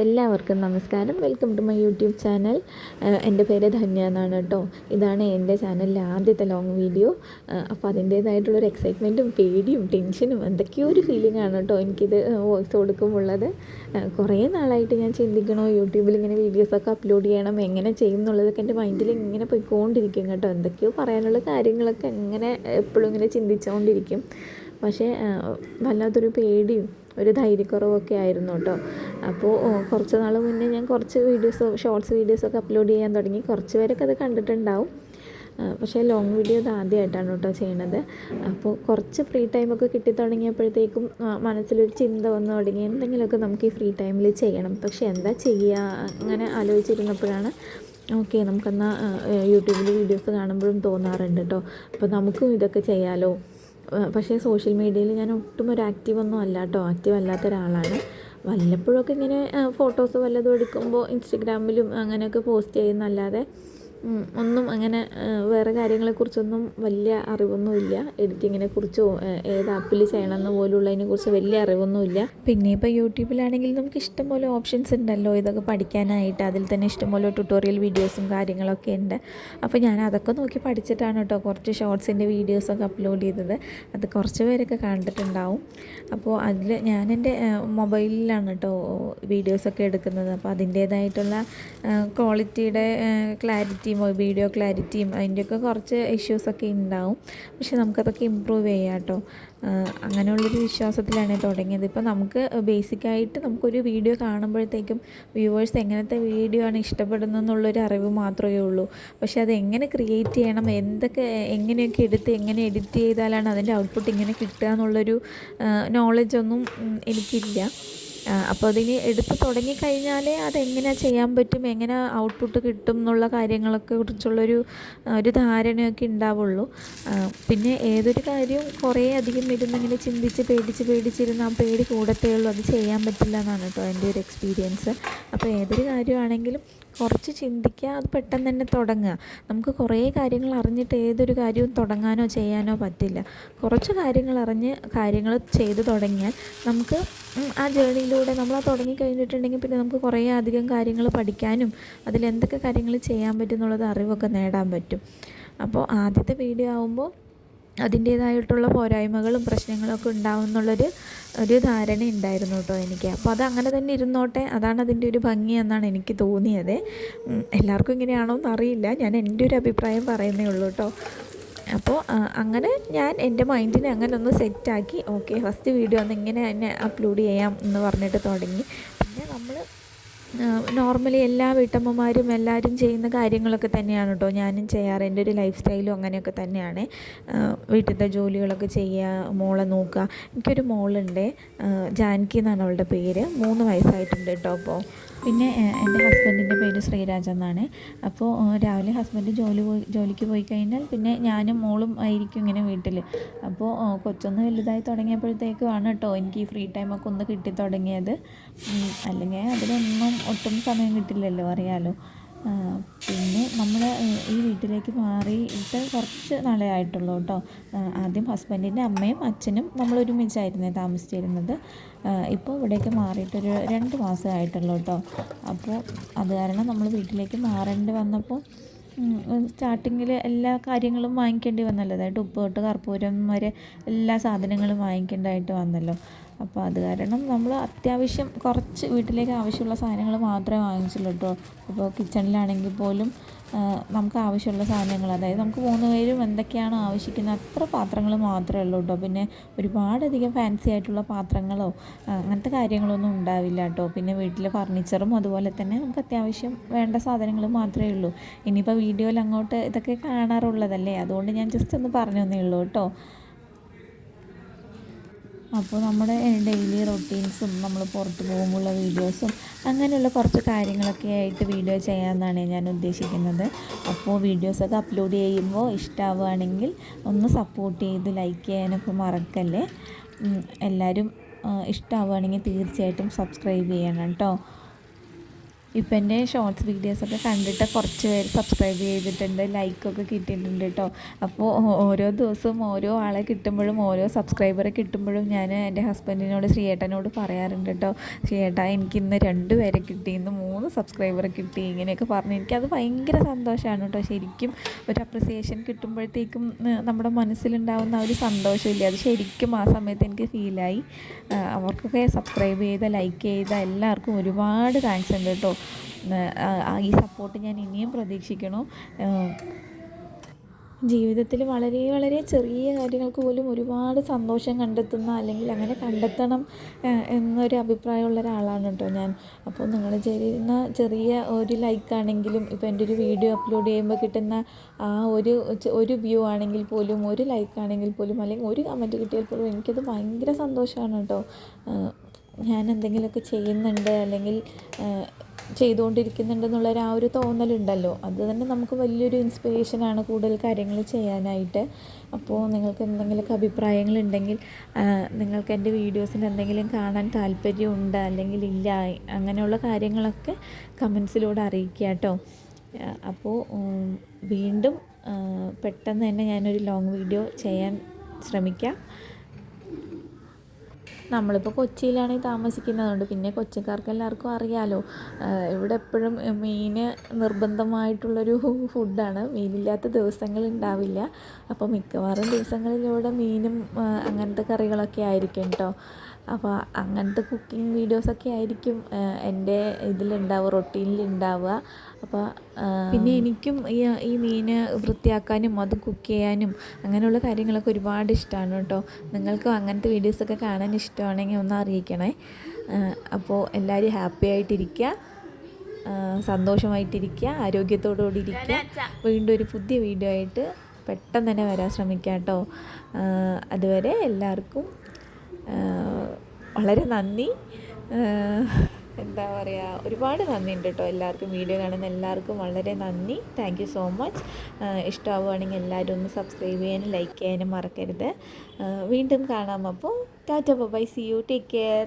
അപ്പോൾ എല്ലാവർക്കും നമസ്കാരം. Welcome to my YouTube channel എന്റെ പേര് ധന്യ എന്നാണ് കേട്ടോ. ഇതാണ് എന്റെ ചാനലിലെ ആദ്യത്തെ ലോങ് വീഡിയോ അപ്പോൾ അതിന്റേതായിട്ടുള്ളൊരു എക്സൈറ്റ്മെന്റും പേടിയും ടെൻഷനും എന്തൊക്കെയോ ഒരു ഫീലിംഗ് ആണ് കേട്ടോ എനിക്കിത് വോയിസ് കൊടുക്കുമ്പോഴുള്ളത് കുറേ നാളായിട്ട് ഞാൻ ചിന്തിക്കണോ യൂട്യൂബിൽ ഇങ്ങനെ വീഡിയോസൊക്കെ അപ്ലോഡ് ചെയ്യണം എങ്ങനെ ചെയ്യും എന്നുള്ളതൊക്കെ എന്റെ മൈൻഡിൽ ഇങ്ങനെ പോയിക്കൊണ്ടിരിക്കും കേട്ടോ. എന്തൊക്കെയോ പറയാനുള്ള കാര്യങ്ങളൊക്കെ എങ്ങനെ എപ്പോഴും ഇങ്ങനെ ചിന്തിച്ചുകൊണ്ടിരിക്കും പക്ഷേ വല്ലാത്തൊരു പേടിയും ഒരു ധൈര്യക്കുറവൊക്കെ ആയിരുന്നു കേട്ടോ. അപ്പോൾ കുറച്ച് നാൾ മുന്നേ ഞാൻ കുറച്ച് വീഡിയോസ് ഷോർട്സ് വീഡിയോസൊക്കെ അപ്ലോഡ് ചെയ്യാൻ തുടങ്ങി. കുറച്ച് പേരൊക്കെ അത് കണ്ടിട്ടുണ്ടാവും. പക്ഷേ ലോങ് വീഡിയോ ഇത് ആദ്യമായിട്ടാണ് കേട്ടോ ചെയ്യണത്. അപ്പോൾ കുറച്ച് ഫ്രീ ടൈമൊക്കെ കിട്ടി തുടങ്ങിയപ്പോഴത്തേക്കും മനസ്സിലൊരു ചിന്ത വന്നു തുടങ്ങി. എന്തെങ്കിലുമൊക്കെ നമുക്ക് ഈ ഫ്രീ ടൈമിൽ ചെയ്യണം. പക്ഷേ എന്താ ചെയ്യുക അങ്ങനെ ആലോചിച്ചിരുന്നപ്പോഴാണ് ഓക്കെ നമുക്കെന്നാൽ യൂട്യൂബിൽ വീഡിയോസ് കാണുമ്പോഴും തോന്നാറുണ്ട് കേട്ടോ. അപ്പോൾ നമുക്കും ഇതൊക്കെ ചെയ്യാമല്ലോ പക്ഷേ സോഷ്യൽ മീഡിയയിൽ ഞാൻ ഒട്ടും ഒരു ആക്റ്റീവ് ഒന്നും അല്ല കേട്ടോ. ആക്റ്റീവ് അല്ലാത്ത ഒരാളാണ്. വല്ലപ്പോഴൊക്കെ ഇങ്ങനെ ഫോട്ടോസ് വല്ലതും എടുക്കുമ്പോൾ ഇൻസ്റ്റഗ്രാമിലും അങ്ങനെയൊക്കെ പോസ്റ്റ് ചെയ്യുന്നല്ലാതെ ഒന്നും അങ്ങനെ വേറെ കാര്യങ്ങളെക്കുറിച്ചൊന്നും വലിയ അറിവൊന്നുമില്ല. എഡിറ്റിങ്ങിനെ കുറിച്ചോ ഏത് ആപ്പിൽ ചെയ്യണമെന്ന് പോലുള്ളതിനെ കുറിച്ച് വലിയ അറിവൊന്നുമില്ല. പിന്നെ ഇപ്പോൾ യൂട്യൂബിലാണെങ്കിൽ നമുക്ക് ഇഷ്ടംപോലെ ഓപ്ഷൻസ് ഉണ്ടല്ലോ. ഇതൊക്കെ പഠിക്കാനായിട്ട് അതിൽ തന്നെ ഇഷ്ടംപോലെ ട്യൂട്ടോറിയൽ വീഡിയോസും കാര്യങ്ങളൊക്കെ ഉണ്ട്. അപ്പോൾ ഞാൻ അതൊക്കെ നോക്കി പഠിച്ചിട്ടാണ് കേട്ടോ കുറച്ച് ഷോർട്സിന്റെ വീഡിയോസൊക്കെ അപ്ലോഡ് ചെയ്തത്. അത് കുറച്ച് പേരൊക്കെ കണ്ടിട്ടുണ്ടാവും. അപ്പോൾ അതിൽ ഞാൻ എന്റെ മൊബൈലിലാണ് കേട്ടോ വീഡിയോസൊക്കെ എടുക്കുന്നത്. അപ്പോൾ അതിന്റേതായിട്ടുള്ള ക്വാളിറ്റിയുടെ ക്ലാരിറ്റി ക്ലാരിറ്റിയും വീഡിയോ ക്ലാരിറ്റിയും അതിന്റെയൊക്കെ കുറച്ച് ഇഷ്യൂസൊക്കെ ഉണ്ടാവും. പക്ഷെ നമുക്കതൊക്കെ ഇമ്പ്രൂവ് ചെയ്യാം കേട്ടോ. അങ്ങനെയുള്ളൊരു വിശ്വാസത്തിലാണ് തുടങ്ങിയത്. ഇപ്പോൾ നമുക്ക് ബേസിക്കായിട്ട് നമുക്കൊരു വീഡിയോ കാണുമ്പോഴത്തേക്കും വ്യൂവേഴ്സ് എങ്ങനത്തെ വീഡിയോ ആണ് ഇഷ്ടപ്പെടുന്നത് എന്നുള്ളൊരു അറിവ് മാത്രമേ ഉള്ളൂ. പക്ഷേ അത് എങ്ങനെ ക്രിയേറ്റ് ചെയ്യണം എന്തൊക്കെ എങ്ങനെയൊക്കെ എടുത്ത് എങ്ങനെ എഡിറ്റ് ചെയ്താലാണ് അതിന്റെ ഔട്ട്പുട്ട് ഇങ്ങനെ കിട്ടുക എന്നുള്ളൊരു നോളജൊന്നും എനിക്കില്ല. അപ്പോൾ അതിന് എടുത്ത് തുടങ്ങിക്കഴിഞ്ഞാലേ അതെങ്ങനെ ചെയ്യാൻ പറ്റും എങ്ങനെ ഔട്ട്പുട്ട് കിട്ടും എന്നുള്ള കാര്യങ്ങളൊക്കെ കുറിച്ചുള്ളൊരു ഒരു ധാരണയൊക്കെ ഉണ്ടാവുള്ളൂ. പിന്നെ ഏതൊരു കാര്യവും കുറേ അധികം ഇരുന്നിങ്ങനെ ചിന്തിച്ച് പേടിച്ച് പേടിച്ചിരുന്ന് ആ പേടി കൂടത്തേ ഉള്ളൂ അത് ചെയ്യാൻ പറ്റില്ല എന്നാണ് കേട്ടോ എന്റെ ഒരു എക്സ്പീരിയൻസ് അപ്പോൾ ഏതൊരു കാര്യമാണെങ്കിലും കുറച്ച് ചിന്തിക്കുക അത് പെട്ടെന്ന് തന്നെ തുടങ്ങുക. നമുക്ക് കുറേ കാര്യങ്ങൾ അറിഞ്ഞിട്ട് ഏതൊരു കാര്യവും തുടങ്ങാനോ ചെയ്യാനോ പറ്റില്ല. കുറച്ച് കാര്യങ്ങൾ അറിഞ്ഞ് കാര്യങ്ങൾ ചെയ്തു തുടങ്ങിയാൽ നമുക്ക് ആ ജേണിയിലൂടെ നമ്മൾ ആ തുടങ്ങി കഴിഞ്ഞിട്ടുണ്ടെങ്കിൽ പിന്നെ നമുക്ക് കുറേ അധികം കാര്യങ്ങൾ പഠിക്കാനും അതിലെന്തൊക്കെ കാര്യങ്ങൾ ചെയ്യാൻ പറ്റും എന്നുള്ളത് അറിവൊക്കെ നേടാൻ പറ്റും. അപ്പോൾ ആദ്യത്തെ വീഡിയോ ആകുമ്പോൾ അതിന്റേതായിട്ടുള്ള പോരായ്മകളും പ്രശ്നങ്ങളൊക്കെ ഉണ്ടാവും എന്നുള്ളൊരു ഒരു ധാരണ ഉണ്ടായിരുന്നു കേട്ടോ എനിക്ക്. അപ്പോൾ അത് അങ്ങനെ തന്നെ ഇരുന്നോട്ടെ. അതാണ് അതിന്റെ ഒരു ഭംഗി എന്നാണ് എനിക്ക് തോന്നിയത്. എല്ലാവർക്കും ഇങ്ങനെയാണോ എന്നറിയില്ല ഞാൻ എന്റെ ഒരു അഭിപ്രായം പറയുന്നേ ഉള്ളൂ കേട്ടോ. അപ്പോൾ അങ്ങനെ ഞാൻ എന്റെ മൈൻഡിനെ അങ്ങനെ ഒന്ന് സെറ്റാക്കി ഓക്കെ ഫസ്റ്റ് വീഡിയോ ഒന്ന് ഇങ്ങനെ തന്നെ അപ്ലോഡ് ചെയ്യാം എന്ന് പറഞ്ഞിട്ട് തുടങ്ങി. പിന്നെ നമ്മൾ നോർമലി എല്ലാ വീട്ടമ്മമാരും എല്ലാവരും ചെയ്യുന്ന കാര്യങ്ങളൊക്കെ തന്നെയാണ് കേട്ടോ ഞാനും ചെയ്യാറ്. എന്റെ ഒരു ലൈഫ് സ്റ്റൈലും അങ്ങനെയൊക്കെ തന്നെയാണ്. വീട്ടിലത്തെ ജോലികളൊക്കെ ചെയ്യുക മോളെ നോക്കുക എനിക്കൊരു മോളുണ്ട്. ജാൻകി എന്നാണ് അവളുടെ പേര്. മൂന്ന് വയസ്സായിട്ടുണ്ട് കേട്ടോ അപ്പോൾ പിന്നെ എന്റെ ഹസ്ബൻഡിന്റെ പേര് ശ്രീരാജ് എന്നാണ്. അപ്പോൾ രാവിലെ ഹസ്ബൻഡ് ജോലി പോയി ജോലിക്ക് പോയി കഴിഞ്ഞാൽ പിന്നെ ഞാനും മോളും ആയിരിക്കും ഇങ്ങനെ വീട്ടിൽ. അപ്പോൾ കൊച്ചൊന്ന് വലുതായി തുടങ്ങിയപ്പോഴത്തേക്കുമാണ് കേട്ടോ എനിക്ക് ഈ ഫ്രീ ടൈമൊക്കെ ഒന്ന് കിട്ടി തുടങ്ങിയത്. അല്ലെങ്കിൽ അതിനൊന്നും ഒട്ടും സമയം കിട്ടില്ലല്ലോ അറിയാലോ. പിന്നെ നമ്മൾ ഈ വീട്ടിലേക്ക് മാറിയിട്ട് കുറച്ച് നാളെയായിട്ടുള്ളൂ കേട്ടോ. ആദ്യം ഹസ്ബൻഡിന്റെ അമ്മയും അച്ഛനും നമ്മൾ ഒരുമിച്ചായിരുന്നു താമസിച്ചിരുന്നത്. ഇപ്പോൾ ഇവിടേക്ക് മാറിയിട്ടൊരു രണ്ട് മാസമായിട്ടുള്ളൂ കേട്ടോ. അപ്പോൾ അത് കാരണം നമ്മൾ വീട്ടിലേക്ക് മാറേണ്ടി വന്നപ്പോൾ സ്റ്റാർട്ടിങ്ങിൽ എല്ലാ കാര്യങ്ങളും വാങ്ങിക്കേണ്ടി വന്നല്ലോ. അതായത് ഉപ്പ് തൊട്ട് കർപ്പൂരം വരെ എല്ലാ സാധനങ്ങളും വാങ്ങിക്കേണ്ടതായിട്ട് വന്നല്ലോ. അപ്പോൾ അത് കാരണം നമ്മൾ അത്യാവശ്യം കുറച്ച് വീട്ടിലേക്ക് ആവശ്യമുള്ള സാധനങ്ങൾ മാത്രമേ വാങ്ങിച്ചുള്ളൂ കേട്ടോ ഇപ്പോൾ കിച്ചണിലാണെങ്കിൽ പോലും നമുക്ക് ആവശ്യമുള്ള സാധനങ്ങൾ അതായത് നമുക്ക് മൂന്ന് പേരും എന്തൊക്കെയാണ് ആവശ്യിക്കുന്നത് അത്ര പാത്രങ്ങൾ മാത്രമേ ഉള്ളൂ കേട്ടോ പിന്നെ ഒരുപാടധികം ഫാൻസി ആയിട്ടുള്ള പാത്രങ്ങളോ അങ്ങനത്തെ കാര്യങ്ങളൊന്നും ഉണ്ടാവില്ല കേട്ടോ പിന്നെ വീട്ടിലെ ഫർണിച്ചറും അതുപോലെ തന്നെ നമുക്ക് അത്യാവശ്യം വേണ്ട സാധനങ്ങൾ മാത്രമേ ഉള്ളൂ. ഇനിയിപ്പോൾ വീഡിയോയിൽ അങ്ങോട്ട് ഇതൊക്കെ കാണാറുള്ളതല്ലേ? അതുകൊണ്ട് ഞാൻ ജസ്റ്റ് ഒന്ന് പറഞ്ഞു തന്നേ ഉള്ളൂ കേട്ടോ അപ്പോൾ നമ്മുടെ ഡെയിലി റൊട്ടീൻസും നമ്മൾ പുറത്ത് പോകുമ്പോഴുള്ള വീഡിയോസും അങ്ങനെയുള്ള കുറച്ച് കാര്യങ്ങളൊക്കെ ആയിട്ട് വീഡിയോ ചെയ്യാമെന്നാണ് ഞാൻ ഉദ്ദേശിക്കുന്നത്. അപ്പോൾ വീഡിയോസൊക്കെ അപ്ലോഡ് ചെയ്യുമ്പോൾ ഇഷ്ടമാവുകയാണെങ്കിൽ ഒന്ന് സപ്പോർട്ട് ചെയ്ത് ലൈക്ക് ചെയ്യാനൊക്കെ മറക്കല്ലേ? എല്ലാവരും ഇഷ്ടമാവുകയാണെങ്കിൽ തീർച്ചയായിട്ടും സബ്സ്ക്രൈബ് ചെയ്യണം കേട്ടോ. ഇപ്പം എന്റെ ഷോർട്സ് വീഡിയോസൊക്കെ കണ്ടിട്ട് കുറച്ച് പേര് സബ്സ്ക്രൈബ് ചെയ്തിട്ടുണ്ട് ലൈക്കൊക്കെ കിട്ടിയിട്ടുണ്ട് കേട്ടോ അപ്പോൾ ഓരോ ദിവസവും ഓരോ ആളെ കിട്ടുമ്പോഴും ഓരോ സബ്സ്ക്രൈബറെ കിട്ടുമ്പോഴും ഞാൻ എന്റെ ഹസ്ബൻഡിനോട് ശ്രീയേട്ടനോട് പറയാറുണ്ട് കേട്ടോ എനിക്ക് ഇന്ന് രണ്ട് പേരെ കിട്ടി ഇന്ന് മൂന്ന് സബ്സ്ക്രൈബറെ കിട്ടി ഇങ്ങനെയൊക്കെ പറഞ്ഞ്. എനിക്കത് ഭയങ്കര സന്തോഷമാണ് കേട്ടോ ശരിക്കും ഒരു അപ്രിസിയേഷൻ കിട്ടുമ്പോഴത്തേക്കും നമ്മുടെ മനസ്സിലുണ്ടാവുന്ന ഒരു സന്തോഷമില്ല? അത് ശരിക്കും ആ സമയത്ത് എനിക്ക് ഫീലായി അവർക്കൊക്കെ സബ്സ്ക്രൈബ് ചെയ്ത ലൈക്ക് ചെയ്ത എല്ലാവർക്കും ഒരുപാട് താങ്ക്സ് ഉണ്ട് കേട്ടോ ഈ സപ്പോർട്ട് ഞാൻ ഇനിയും പ്രതീക്ഷിക്കണം ജീവിതത്തിൽ വളരെ വളരെ ചെറിയ കാര്യങ്ങൾക്ക് പോലും ഒരുപാട് സന്തോഷം കണ്ടെത്തുന്ന അല്ലെങ്കിൽ അങ്ങനെ കണ്ടെത്തണം എന്നൊരു അഭിപ്രായമുള്ള ഒരാളാണ് കേട്ടോ ഞാൻ. അപ്പോൾ നിങ്ങൾ ചെയ്യുന്ന ചെറിയ ഒരു ലൈക്കാണെങ്കിലും ഇപ്പോൾ എന്റെ ഒരു വീഡിയോ അപ്ലോഡ് ചെയ്യുമ്പോൾ കിട്ടുന്ന ആ ഒരു ഒരു വ്യൂ ആണെങ്കിൽ പോലും ഒരു ലൈക്കാണെങ്കിൽ പോലും അല്ലെങ്കിൽ ഒരു കമന്റ് കിട്ടിയാൽ പോലും എനിക്കത് ഭയങ്കര സന്തോഷമാണ് കേട്ടോ. ഞാൻ എന്തെങ്കിലുമൊക്കെ ചെയ്യുന്നുണ്ട് അല്ലെങ്കിൽ ചെയ്തുകൊണ്ടിരിക്കുന്നുണ്ടെന്നുള്ളൊരു ആ ഒരു തോന്നലുണ്ടല്ലോ. അത് തന്നെ നമുക്ക് വലിയൊരു ഇൻസ്പിറേഷനാണ് കൂടുതൽ കാര്യങ്ങൾ ചെയ്യാനായിട്ട്. അപ്പോൾ നിങ്ങൾക്ക് എന്തെങ്കിലുമൊക്കെ അഭിപ്രായങ്ങളുണ്ടെങ്കിൽ നിങ്ങൾക്ക് എന്റെ വീഡിയോസിന് എന്തെങ്കിലും കാണാൻ താല്പര്യമുണ്ട് അല്ലെങ്കിൽ ഇല്ല അങ്ങനെയുള്ള കാര്യങ്ങളൊക്കെ കമൻസിലൂടെ അറിയിക്കുക കേട്ടോ. അപ്പോൾ വീണ്ടും പെട്ടെന്ന് തന്നെ ഞാനൊരു ലോങ് വീഡിയോ ചെയ്യാൻ ശ്രമിക്കാം. നമ്മളിപ്പോൾ കൊച്ചിയിലാണ് താമസിക്കുന്നതുകൊണ്ട് പിന്നെ കൊച്ചിക്കാർക്ക് എല്ലാവർക്കും അറിയാലോ ഇവിടെ എപ്പോഴും മീൻ നിർബന്ധമായിട്ടുള്ളൊരു ഫുഡാണ്. മീനില്ലാത്ത ദിവസങ്ങൾ ഉണ്ടാവില്ല അപ്പോൾ മിക്കവാറും ദിവസങ്ങളിലൂടെ മീനും അങ്ങനത്തെ കറികളൊക്കെ ആയിരിക്കും കേട്ടോ അപ്പോൾ അങ്ങനത്തെ കുക്കിംഗ് വീഡിയോസൊക്കെ ആയിരിക്കും എന്റെ ഇതിലുണ്ടാവുക റൊട്ടീനിലുണ്ടാവുക അപ്പോൾ പിന്നെ എനിക്കും ഈ ഈ മീൻ വൃത്തിയാക്കാനും അത് കുക്ക് ചെയ്യാനും അങ്ങനെയുള്ള കാര്യങ്ങളൊക്കെ ഒരുപാട് ഇഷ്ടമാണ് കേട്ടോ. നിങ്ങൾക്കും അങ്ങനത്തെ വീഡിയോസൊക്കെ കാണാൻ ഇഷ്ടമാണെങ്കിൽ ഒന്ന് അറിയിക്കണേ. അപ്പോൾ എല്ലാവരും ഹാപ്പി ആയിട്ടിരിക്കുക. സന്തോഷമായിട്ടിരിക്കുക. ആരോഗ്യത്തോടുകൂടി ഇരിക്കുക. വീണ്ടും ഒരു പുതിയ വീഡിയോ ആയിട്ട് പെട്ടെന്ന് തന്നെ വരാൻ ശ്രമിക്കാം കേട്ടോ. അതുവരെ എല്ലാവർക്കും വളരെ നന്ദി. എന്താ പറയുക ഒരുപാട് നന്ദി ഉണ്ട് കേട്ടോ എല്ലാവർക്കും. വീഡിയോ കാണുന്ന എല്ലാവർക്കും വളരെ നന്ദി. താങ്ക് യു സോ മച്ച് ഇഷ്ടമാവുകയാണെങ്കിൽ എല്ലാവരും ഒന്ന് സബ്സ്ക്രൈബ് ചെയ്യാനും ലൈക്ക് ചെയ്യാനും മറക്കരുത്. വീണ്ടും കാണാം അപ്പോൾ. Tata bye see you take care